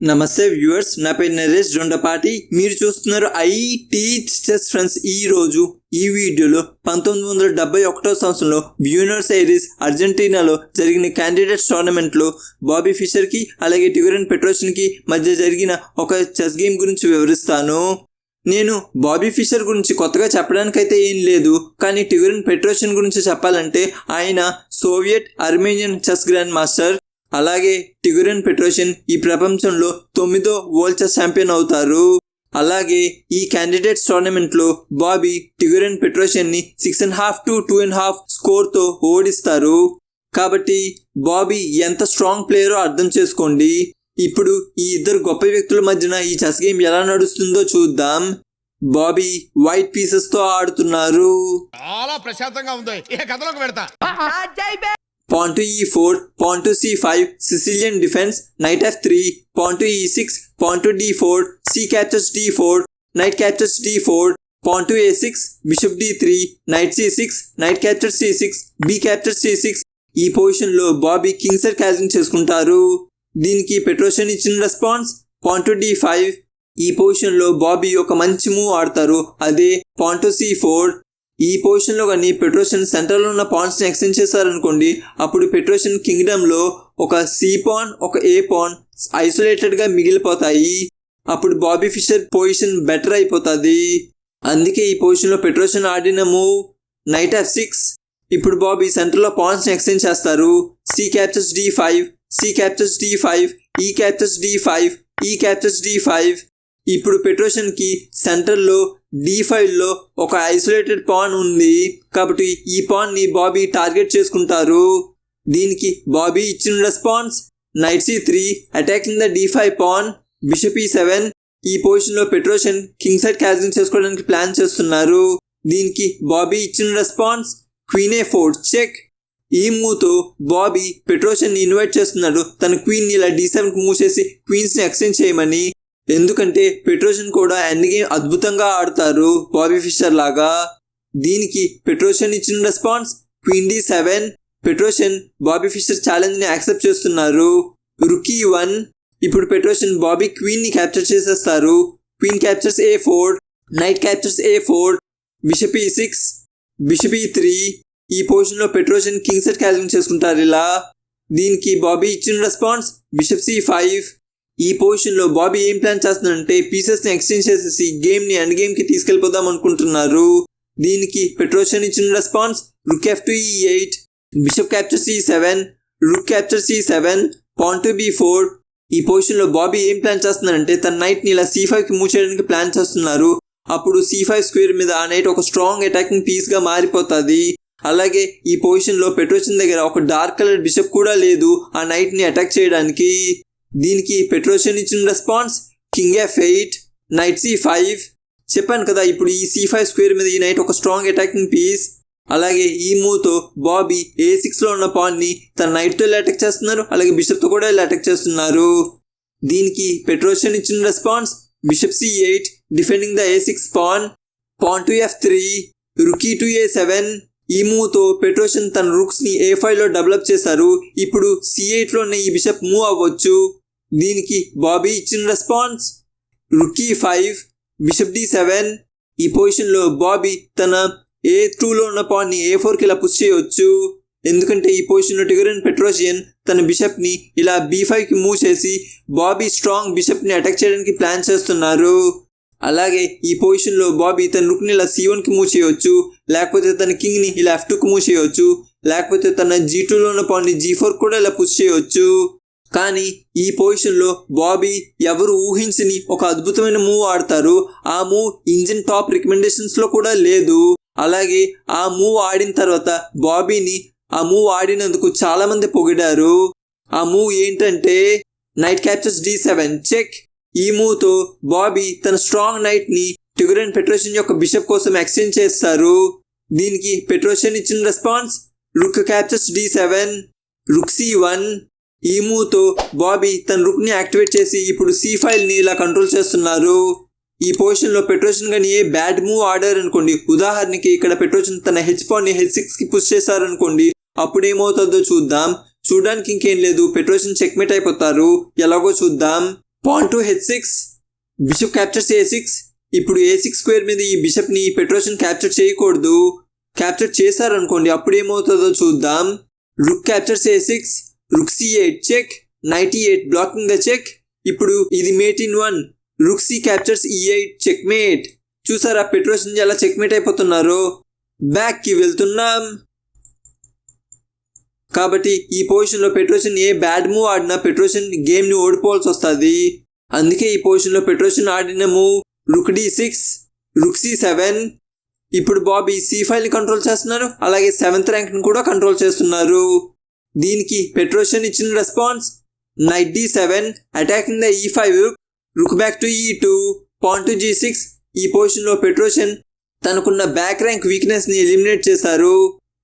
నమస్తే వ్యూవర్స్ నా పేరు నరేష్ జొండపాటి. మీరు చూస్తున్నారు ఐటీ చెస్ ఫ్రెండ్స్ ఈ రోజు ఈ వీడియోలో పంతొమ్మిది వందల డెబ్బై ఒకటో సంవత్సరంలో బ్యూనర్స్ ఐరిస్ అర్జెంటీనాలో జరిగిన క్యాండిడేట్స్ టోర్నమెంట్లో బాబీ ఫిషర్కి అలాగే టిగరన్ పెట్రోషన్కి మధ్య జరిగిన ఒక చెస్ గేమ్ గురించి వివరిస్తాను. నేను బాబీ ఫిషర్ గురించి కొత్తగా చెప్పడానికైతే ఏం లేదు కానీ టిగరన్ పెట్రోషన్ గురించి చెప్పాలంటే ఆయన Soviet Armenian chess grand master అలాగే టిగురన్ పెట్రోషన్ ఈ ప్రపంచంలో తొమ్మిదో వరల్డ్ చెస్ ఛాంపియన్ అవుతారు. అలాగే ఈ క్యాండిడేట్స్ టోర్నమెంట్లో Bobby Tigran పెట్రోషన్ని six and half to two and half స్కోర్తో ఓడిస్తారు. కాబట్టి బాబీ ఎంత స్ట్రాంగ్ ప్లేయరో అర్థం చేసుకోండి. ఇప్పుడు ఈ ఇద్దరు గొప్ప వ్యక్తుల మధ్యన ఈ చెస్ గేమ్ ఎలా నడుస్తుందో చూద్దాం. బాబీ వైట్ పీసెస్తో ఆడుతున్నారు. చాలా ప్రశాంతంగా ఉంది. ఇక కథలోకి పెడతా pawn to e four pawn to c five Sicilian defence knight f three pawn to e six pawn to d four c captures d four knight captures d four pawn to a six bishop d three knight c six knight capture c six b captures c six ఈ పొజిషన్లో Bobby kingside castling చేసుకుంటారు. దీనికి Petrosian ఇచ్చిన response pawn D five ఈ పొజిషన్లో బాబీ ఒక మంచి move ఆడతారు. అదే పాంటు సి ఫోర్ ఈ పొజిషన్లో కానీ పెట్రోషన్ సెంటర్లో ఉన్న పాన్స్ని ఎక్స్చేంజ్ చేశారనుకోండి అప్పుడు పెట్రోషన్ కింగ్డమ్లో ఒక సి పాన్ ఒక ఏ పాన్ ఐసోలేటెడ్గా మిగిలిపోతాయి. అప్పుడు బాబీ ఫిషర్ పొజిషన్ బెటర్ అయిపోతుంది. అందుకే ఈ పొజిషన్లో పెట్రోషన్ ఆడిన మూవ్ నైట్ ఎఫ్ సిక్స్. ఇప్పుడు బాబీ సెంటర్లో పాన్స్ని ఎక్స్చేంజ్ చేస్తారు. C captures d five c captures d five e captures d five e captures d five. ఇప్పుడు పెట్రోషన్కి సెంటర్లో డి ఫైవ్లో ఒక ఐసోలేటెడ్ పాన్ ఉంది. కాబట్టి ఈ పాన్ని బాబీ టార్గెట్ చేసుకుంటారు. దీనికి బాబీ ఇచ్చిన response knight c three attacking the d five pawn bishop e seven ఈ పొజిషన్లో పెట్రోషన్ కింగ్ సైడ్ క్యాచింగ్ చేసుకోవడానికి ప్లాన్ చేస్తున్నారు. దీనికి బాబీ ఇచ్చిన response queen a four check. ఈ మూవ్తో బాబీ పెట్రోషన్ని ఇన్వైట్ చేస్తున్నాడు. తన క్వీన్ ఇలా డి సెవెన్ మూవ్ చేసి క్వీన్స్ని ఎక్స్చేంజ్ చేయమని. ఎందుకంటే పెట్రోషన్ కూడా ఎండ్ గేమ్ అద్భుతంగా ఆడతారు బాబీ ఫిషర్ లాగా. దీనికి పెట్రోషన్ ఇచ్చిన response queen d seven. Petrosian Bobby Fischer ఛాలెంజ్ని accept చేస్తున్నారు. Rook e one. ఇప్పుడు పెట్రోషన్ బాబీ క్వీన్ని క్యాప్చర్ చేసేస్తారు. Queen captures a four. Knight captures a four. Bishop e six. Bishop e three. ఈ పొజిషన్లో Petrosian king set catching చేసుకుంటారు ఇలా. దీనికి Bobby ఇచ్చిన రెస్పాన్స్ బిషప్ సి ఫైవ్. ఈ పొజిషన్లో బాబీ ఏం ప్లాన్ చేస్తున్నాడంటే పీసెస్ని ఎక్స్చేంజ్ చేసేసి గేమ్ని అండ్ ఎండ్ తీసుకెళ్ళిపోదాం అనుకుంటున్నారు. దీనికి పెట్రోషన్ ఇచ్చిన response rook f two e eight bishop capture c seven rook capture c seven pawn to b four ఈ పొజిషన్లో బాబీ ఏం ప్లాన్ చేస్తున్నారంటే తన నైట్ని ఇలా సి ఫైవ్కి మూవ్ చేయడానికి ప్లాన్ చేస్తున్నారు. అప్పుడు సి ఫైవ్ స్క్వేర్ మీద ఆ నైట్ ఒక స్ట్రాంగ్ అటాకింగ్ పీస్గా మారిపోతుంది. అలాగే ఈ పొజిషన్లో పెట్రోషన్ దగ్గర ఒక డార్క్ కలర్ బిషప్ కూడా లేదు ఆ నైట్ని అటాక్ చేయడానికి. దీనికి పెట్రోషన్ ఇచ్చిన response king f eight knight c five. చెప్పాను కదా ఇప్పుడు ఈ సి ఫైవ్ స్క్వేర్ మీద ఈ నైట్ ఒక స్ట్రాంగ్ అటాకింగ్ పీస్. అలాగే ఈ మూవ్తో బాబీ ఏ సిక్స్లో ఉన్న పాన్ని తన నైట్తో అటాక్ చేస్తున్నారు అలాగే బిషప్తో కూడా ఇలా అటాక్ చేస్తున్నారు. దీనికి పెట్రోషన్ ఇచ్చిన response bishop c eight defending the a six pawn pawn to f three rook e to a seven. ఈ మూవ్తో పెట్రోషన్ తన రుక్స్ని ఏ ఫైవ్లో డెవలప్ చేశారు ఇప్పుడు సి ఎయిట్లో ఉన్న ఈ బిషప్ మూవ్ అవ్వచ్చు. దీనికి బాబీ ఇచ్చిన response. Rook e five bishop d seven. ఈ పొజిషన్లో బాబీ తన ఏ టూలో ఉన్న పాన్ని ఏ ఫోర్కి ఇలా పుష్ చేయవచ్చు ఎందుకంటే ఈ పొజిషన్లో టిగరన్ పెట్రోషియన్ తన బిషప్ని ఇలా బీ ఫైవ్కి మూవ్ చేసి బాబీ స్ట్రాంగ్ బిషప్ని అటాక్ చేయడానికి ప్లాన్ చేస్తున్నారు. అలాగే ఈ పొజిషన్లో బాబీ తన రుక్ని ఇలా సి వన్కి మూవ్ చేయవచ్చు లేకపోతే తన కింగ్ని ఇలా ఎఫ్ టూకి మూవ్ చేయవచ్చు లేకపోతే తన జీ టూలో ఉన్న పాన్ని జీ ఫోర్ కూడా ఇలా పుష్ చేయవచ్చు కానీ ఈ పొజిషన్లో బాబీ ఎవరు ఊహించని ఒక అద్భుతమైన మూవ్ ఆడతారు. ఆ మూవ్ ఇంజిన్ టాప్ రికమెండేషన్స్లో కూడా లేదు. అలాగే ఆ మూవ్ ఆడిన తర్వాత బాబీని ఆ మూవ్ ఆడినందుకు చాలామంది పొగిడారు. ఆ మూవ్ ఏంటంటే knight captures D seven. Check. ఈ మూవ్తో బాబీ తన స్ట్రాంగ్ నైట్ని టిగురన్ పెట్రోషన్ యొక్క బిషప్ కోసం ఎక్స్చేంజ్ చేస్తారు. దీనికి పెట్రోషన్ ఇచ్చిన response rook captures d seven rook c one ఈ మూవ్తో బాబీ తన రుక్ని యాక్టివేట్ చేసి ఇప్పుడు సి ఫైల్ని ఇలా కంట్రోల్ చేస్తున్నారు. ఈ పొజిషన్లో పెట్రోషన్ కానీ ఏ బ్యాడ్ మూవ్ ఆడారు అనుకోండి. ఉదాహరణకి ఇక్కడ పెట్రోషన్ తన హెచ్ పాన్ని హెచ్ సిక్స్కి పుష్ చేశారనుకోండి అప్పుడు ఏమవుతుందో చూద్దాం. చూడడానికి ఇంకేం లేదు. పెట్రోషన్ చెక్మేట్ అయిపోతారు. ఎలాగో చూద్దాం. Pawn to H six. Bishop captures A six. ఇప్పుడు ఏ సిక్స్ స్క్వేర్ మీద ఈ బిషప్ని పెట్రోషన్ క్యాప్చర్ చేయకూడదు. క్యాప్చర్ చేశారనుకోండి అప్పుడు ఏమవుతుందో చూద్దాం. Rook captures a six. Rook c eight check knight e eight blocking the check. ఇప్పుడు ఇది mate in one. Rook c captures e eight check mate చూసారా పెట్రోషన్ ఎలా చెక్ మేట్ అయిపోతున్నారు? బ్యాక్కి వెళ్తున్నాం. కాబట్టి ఈ పొజిషన్లో పెట్రోషన్ ఏ బ్యాడ్ మూవ్ ఆడినా పెట్రోషన్ గేమ్ని ఓడిపోవాల్సి వస్తుంది. అందుకే ఈ పొజిషన్లో పెట్రోషన్ ఆడిన move. Rook d six rook c seven. ఇప్పుడు బాబీ సి ఫైవ్ని కంట్రోల్ చేస్తున్నారు. అలాగే సెవెంత్ ర్యాంక్ని కూడా కంట్రోల్ చేస్తున్నారు. దీనికి పెట్రోషన్ ఇచ్చిన response knight d seven attacking the e five rook back to e two point to g six ఈ పొజిషన్లో పెట్రోషన్ తనకున్న బ్యాక్ ర్యాంక్ వీక్నెస్ని ఎలిమినేట్ చేశారు.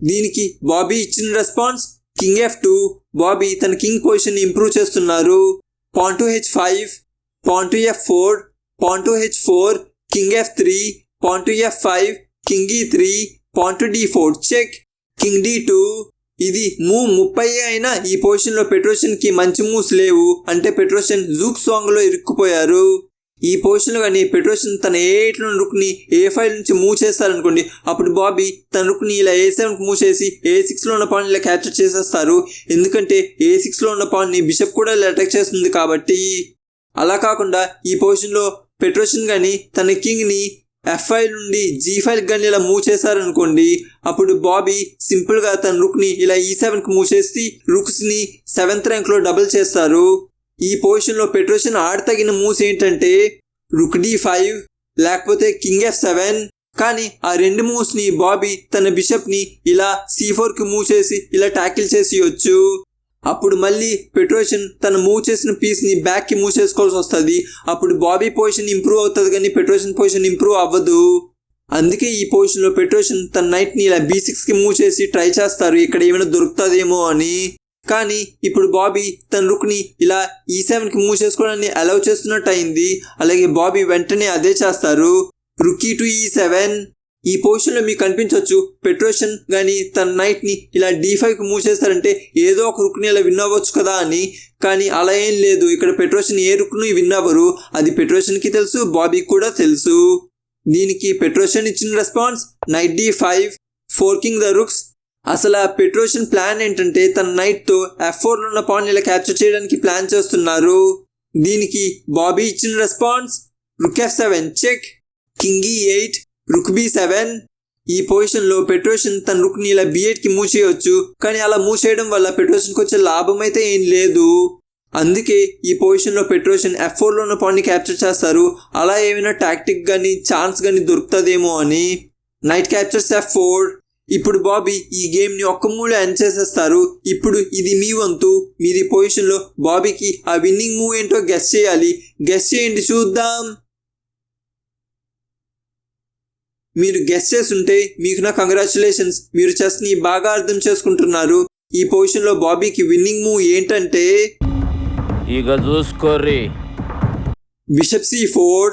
దీనికి బాబీ ఇచ్చిన response king f two Bobby తన కింగ్ పొజిషన్ ఇంప్రూవ్ చేస్తున్నారు. Pawn to h five pawn to f four pawn to h four king f three pawn to f five king e three pawn to d four check king d two ఇది move ముప్పై అయినా ఈ పొజిషన్లో పెట్రోషన్కి మంచి moves లేవు. అంటే Petrosian juke సాంగ్లో ఇరుక్కుపోయారు. ఈ పొజిషన్లో కానీ పెట్రోషన్ తన ఏ ఎయిట్లో రుక్ని ఏ ఫైవ్ నుంచి మూవ్ చేస్తారనుకోండి అప్పుడు బాబీ తన రుక్ని ఇలా ఏ సెవెన్కి మూవ్ చేసి ఏ సిక్స్లో ఉన్న పాయింట్ ఇలా క్యాప్చర్ చేసేస్తారు. ఎందుకంటే ఏ సిక్స్లో ఉన్న పాయింట్ని బిషప్ కూడా ఇలా అటాక్ చేస్తుంది కాబట్టి. అలా కాకుండా ఈ పొజిషన్లో పెట్రోషన్ కానీ తన కింగ్ని ఎఫ్ ఫైవ్ నుండి జీ ఫైవ్ కానీ ఇలా మూవ్ చేశారనుకోండి అప్పుడు బాబీ సింపుల్గా తన రుక్ని ఇలా ఈ సెవెన్కి మూవ్ చేసి రుక్స్ని సెవెంత్ ర్యాంక్లో డబుల్ చేస్తారు. ఈ పొజిషన్లో పెట్రోషన్ ఆడతగిన మూవ్స్ ఏంటంటే రుక్ డి ఫైవ్ లేకపోతే కింగ్ ఎఫ్ సెవెన్. కానీ ఆ రెండు మూవ్స్ని బాబీ తన బిషప్ని ఇలా సి ఫోర్కి మూవ్ చేసి ఇలా ట్యాకిల్ చేసి వచ్చు అప్పుడు మళ్ళీ పెట్రోషన్ తన మూవ్ చేసిన పీస్ని బ్యాక్కి మూవ్ చేసుకోవాల్సి వస్తుంది. అప్పుడు బాబీ పొజిషన్ ఇంప్రూవ్ అవుతుంది కానీ పెట్రోషన్ పొజిషన్ ఇంప్రూవ్ అవ్వదు. అందుకే ఈ పొజిషన్లో పెట్రోషన్ తన నైట్ని ఇలా బీ సిక్స్కి మూవ్ చేసి ట్రై చేస్తారు. ఇక్కడ ఏమైనా దొరుకుతుందేమో అని. కానీ ఇప్పుడు బాబీ తన రుక్ని ఇలా e ఈ సెవెన్కి మూవ్ చేసుకోవడాన్ని అలౌ చేస్తున్నట్టు అయింది. అలాగే బాబీ వెంటనే అదే చేస్తారు. రుకీ టు ఈ సెవెన్ ఈ పొజిషన్లో మీకు కనిపించవచ్చు పెట్రోషన్ గాని తన నైట్ని ఇలా డీ ఫైవ్ మూవ్ చేస్తారంటే ఏదో ఒక రుక్ని ఇలా విన్ అవ్వచ్చు కదా అని. కానీ అలా ఏం లేదు. ఇక్కడ పెట్రోషన్ ఏ రుక్ను విన్ అవ్వరు. అది పెట్రోషన్కి తెలుసు బాబీకి కూడా తెలుసు. దీనికి పెట్రోషన్ ఇచ్చిన response knight D five forking the rooks అసలు ఆ పెట్రోషన్ ప్లాన్ ఏంటంటే తన నైట్తో ఎఫ్ ఫోర్ ఉన్న పాయింట్ ఇలా క్యాప్చర్ చేయడానికి ప్లాన్ చేస్తున్నారు. దీనికి బాబీ ఇచ్చిన response rook F seven check king eight rook B seven. ఈ పొజిషన్లో పెట్రోషన్ తన రుక్ని ఇలా బిఎడ్కి కి మూవ్ చేయొచ్చు కానీ అలా మూవ్ చేయడం వల్ల పెట్రోషన్కి వచ్చే లాభం అయితే ఏం లేదు. అందుకే ఈ పొజిషన్లో పెట్రోషన్ ఎఫ్ ఫోర్లో ఉన్న పాయింట్ని క్యాప్చర్ చేస్తారు. అలా ఏమైనా టాక్టిక్ గానీ ఛాన్స్ గానీ దొరుకుతుందేమో అని. Knight captures f four. ఇప్పుడు బాబీ ఈ గేమ్ని ఒక్క మూల ఎండ్ చేసేస్తారు. ఇప్పుడు ఇది మీ వంతు. మీది పొజిషన్లో బాబీకి ఆ విన్నింగ్ మూవ్ ఏంటో గెస్ చేయాలి. గెస్ చేయండి చూద్దాం. మీరు గెస్ చేస్తుంటే మీకు నా కంగ్రాచులేషన్స్ మీరు చెస్ని బాగా అర్థం చేసుకుంటున్నారు ఈ పొజిషన్లో బాబీకి విన్నింగ్ మూవ్ ఏంటంటే ఇక చూసుకోర్రి బిషప్ సి ఫోర్.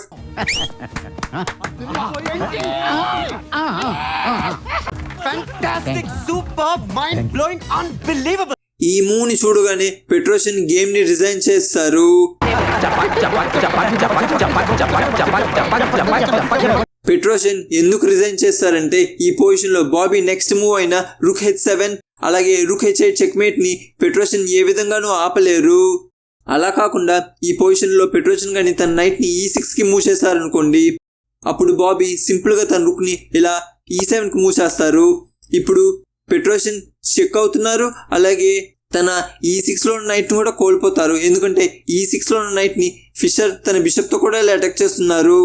ఈ మూవ్ని చూడగానే పెట్రోషన్ గేమ్ని రిజైన్ చేస్తారు పెట్రోషన్ ఎందుకు రిజైన్ చేస్తారంటే ఈ పొజిషన్లో బాబీ నెక్స్ట్ మూవ్ అయిన రుక్ హెచ్ సెవెన్ అలాగే రుక్ హెచ్ ఎయిట్ చెక్మేట్ని పెట్రోషన్ ఏ విధంగానూ ఆపలేరు. అలా కాకుండా ఈ పొజిషన్లో పెట్రోషన్ గాని తన నైట్ని e ఈ సిక్స్కి మూవ్ చేశారనుకోండి అప్పుడు బాబీ సింపుల్గా తన రుక్ని ఇలా e ఈ సెవెన్కి మూవ్ చేస్తారు. ఇప్పుడు పెట్రోషన్ చెక్ అవుతున్నారు అలాగే తన e ఈ సిక్స్లో ఉన్న నైట్ని కూడా కోల్పోతారు. ఎందుకంటే ఈ సిక్స్లో ఉన్న నైట్ని ఫిషర్ తన బిషప్తో కూడా ఇలా అటాక్ చేస్తున్నారు.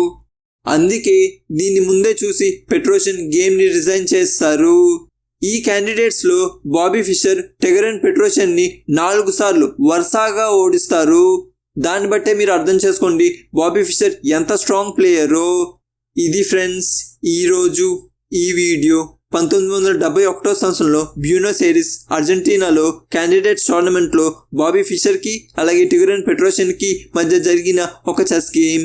అందుకే దీన్ని ముందే చూసి పెట్రోషన్ గేమ్ని రిజైన్ చేస్తారు. ఈ క్యాండిడేట్స్లో బాబీ ఫిషర్ టెగరన్ పెట్రోషన్ని నాలుగు సార్లు వరుసగా ఓడిస్తారు. దాన్ని బట్టే మీరు అర్థం చేసుకోండి బాబీ ఫిషర్ ఎంత స్ట్రాంగ్ ప్లేయరో. ఇది ఫ్రెండ్స్ ఈ రోజు ఈ వీడియో పంతొమ్మిది వందల డెబ్బై ఒకటో సంవత్సరంలో బ్యూనస్ ఎయిరిస్ అర్జెంటీనాలో క్యాండిడేట్స్ టోర్నమెంట్లో బాబీ ఫిషర్కి అలాగే టిగరన్ పెట్రోషన్కి మధ్య జరిగిన ఒక చెస్ గేమ్.